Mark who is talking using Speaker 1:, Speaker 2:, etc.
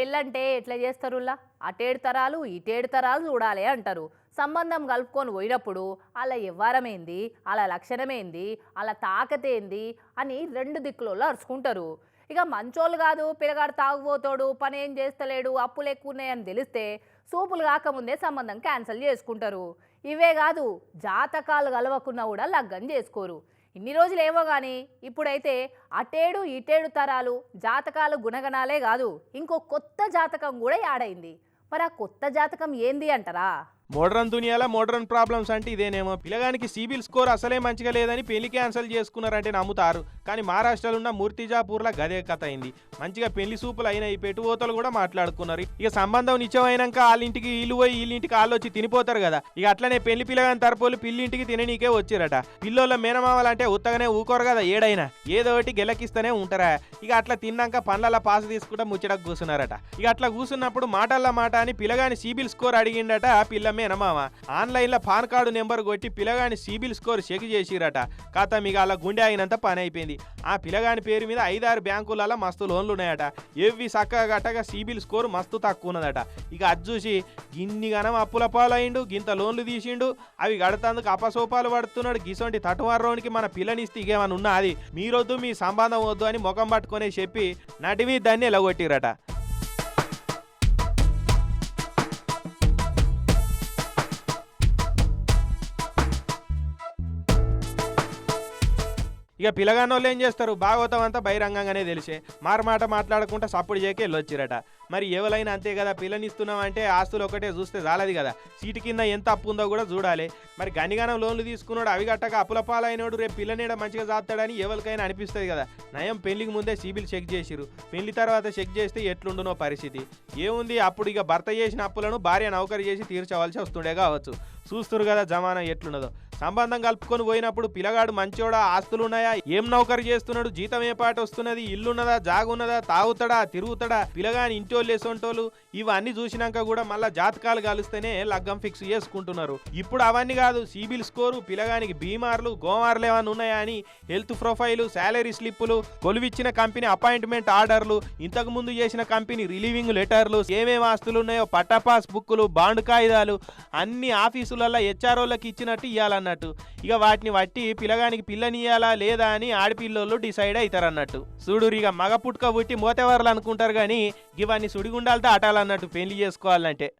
Speaker 1: పెళ్ళంటే ఎట్లా చేస్తారులా అటేడు తరాలు ఇటేడు తరాలు చూడాలి అంటారు. సంబంధం కలుపుకొని పోయినప్పుడు అలా ఇవ్వారమేంది అలా లక్షణమేంది? అలా తాకతేంది? అని రెండు దిక్కులలో అరుచుకుంటారు. ఇక మంచోళ్ళు కాదు పిల్లగాడు తాగుపోతాడు పని ఏం చేస్తలేడు అప్పులు ఎక్కువ ఉన్నాయని తెలిస్తే సూపులు కాకముందే సంబంధం క్యాన్సిల్ చేసుకుంటారు. ఇవే కాదు జాతకాలు కలవకున్నా కూడా లగ్గం చేసుకోరు. ఇన్ని రోజులు ఏమో కానీ ఇప్పుడైతే అటేడు ఇటేడు తరాలు జాతకాలు గుణగణాలే కాదు ఇంకో కొత్త జాతకం కూడా యాడైంది. మరి ఆ కొత్త జాతకం ఏంది అంటారా?
Speaker 2: మోడ్రన్ దునియాలో మోడ్రన్ ప్రాబ్లమ్స్ అంటే ఇదేనేమో. పిల్లగానికి సిబిల్ స్కోర్ అసలే మంచిగా లేదని పెళ్ళి క్యాన్సిల్ చేసుకున్నారంటే నమ్ముతారు. కానీ మహారాష్ట్రలో ఉన్న మూర్తిజాపూర్లో గదే కథ అయింది. మంచిగా పెళ్ళి సూపులు అయినాయి పెట్టుబోతలు కూడా మాట్లాడుకున్నారు. ఇక సంబంధం నిత్యమైనాక వాళ్ళ ఇంటికి వీళ్ళు పోయి వీళ్ళింటికి వాళ్ళు వచ్చి తినిపోతారు కదా. ఇక అట్లనే పెళ్ళి పిల్లగాని తరపులు పిల్లింటికి తిననీకే వచ్చిరట. పిల్లోళ్ళ మేనమామలు అంటే ఉత్తగానే ఊకోరు కదా ఏడైనా. ఏదో ఒకటి గెలకిస్తూనే ఉంటారా? ఇక అట్లా తిన్నాక పండ్ల పాస్ తీసుకుంటా ముచ్చటకు కూర్చున్నారట ఇక అట్లా కూర్చున్నప్పుడు మాటల్లో మాట అని పిల్లగాని సిబిల్ స్కోర్ అడిగిండట ఆ పిల్ల మేనమామ ఆన్లైన్లో పాన్ కార్డు నెంబర్ కొట్టి పిల్లగాని సిబిల్ స్కోర్ చెక్ చేసిరట. కథ మీకు అలా గుండె అయినంత పని అయిపోయింది. ఆ పిల్లగాని పేరు మీద ఐదారు బ్యాంకులలో మస్తు లోన్లు ఉన్నాయట. ఎవ్వి చక్కగా గట్టగా సిబిల్ స్కోర్ మస్తు తక్కువ ఉన్నదట. ఇక అది చూసి గిన్ని గనం అప్పుల పాలయిండు గింత లోన్లు తీసిండు. అవి గడతందుకు అపసోపాలు పడుతున్నాడు. గిసొంటి తటువారోనికి మన పిల్లనిస్తే ఇకేమన్నా ఉన్నా అది మీరొద్దు మీ సంబంధం వద్దు అని ముఖం పట్టుకొని చెప్పి నటివి దాన్ని ఎలగొట్టిరట ఇక పిలగానోళ్ళు ఏం చేస్తారు? భాగవతం అంతా బహిరంగంగానే తెలిసే. మారమాట మాట్లాడకుండా సప్పుడు చేయకే వెళ్ళొచ్చిరట. మరి ఎవరైనా అంతే కదా పిల్లనిస్తున్నాం అంటే ఆస్తులు ఒకటే చూస్తే చాలది కదా. సీటు కింద ఎంత అప్పు ఉందో కూడా చూడాలి. మరి గనిగానం లోన్లు తీసుకున్నాడు అవి గట్టక అప్పుల పాలైనోడు రేపు పిల్లనీడ మంచిగా చాతాడని ఎవరికైనా అనిపిస్తుంది కదా. నయం పెళ్ళికి ముందే సిబిల్ చెక్ చేసిరు పెళ్ళి తర్వాత చెక్ చేస్తే ఎట్లుండునో పరిస్థితి. ఏముంది? అప్పుడు ఇక భర్త చేసిన అప్పులను భార్య నౌకరి చేసి తీర్చవలసి వస్తుండే కావచ్చు. చూస్తురు కదా జమానా ఎట్లున్నదో. సంబంధం కలుపుకొని పోయినప్పుడు పిల్లగాడు మంచోడా ఆస్తులు ఉన్నాయా ఏం నౌకరి చేస్తున్నాడు? జీతం ఏ పాట వస్తున్నది? ఇల్లున్నదా? జాగున్నదా? తాగుతాడా? తిరుగుతాడా? పిల్లగాని ఇంటోళ్ళు వేసొంటోళ్ళు ఇవన్నీ చూసినాక కూడా మళ్ళా జాతకాలు కలిస్తేనే లగ్గం ఫిక్స్ చేసుకుంటున్నారు. ఇప్పుడు అవన్నీ కాదు సిబిల్ స్కోరు పిల్లగానికి బీమార్లు గోమార్లు ఏమైనా ఉన్నాయా అని? హెల్త్ ప్రొఫైలు శాలరీ స్లిప్పులు కొలువిచ్చిన కంపెనీ అపాయింట్మెంట్ ఆర్డర్లు ఇంతకు ముందు చేసిన కంపెనీ రిలీవింగ్ లెటర్లు ఏమేమి ఆస్తులు ఉన్నాయో పట్టాపాస్ బుక్కులు బాండ్ కాగితాలు అన్ని ఆఫీసులలో హెచ్ఆర్ఓలకి ఇచ్చినట్టు ఇవ్వాలన్నట్టు ఇక వాటిని బట్టి పిల్లగానికి పిల్లనియాలా లేదా అని ఆడపిల్లోళ్ళు డిసైడ్ అవుతారు అన్నట్టు ఇక మగ పుట్టుక పుట్టి మోతేవర్లు అనుకుంటారు కానీ ఇవన్నీ సుడిగుండాలతో అటాలన్నట్టు పెళ్ళి చేసుకోవాలంటే.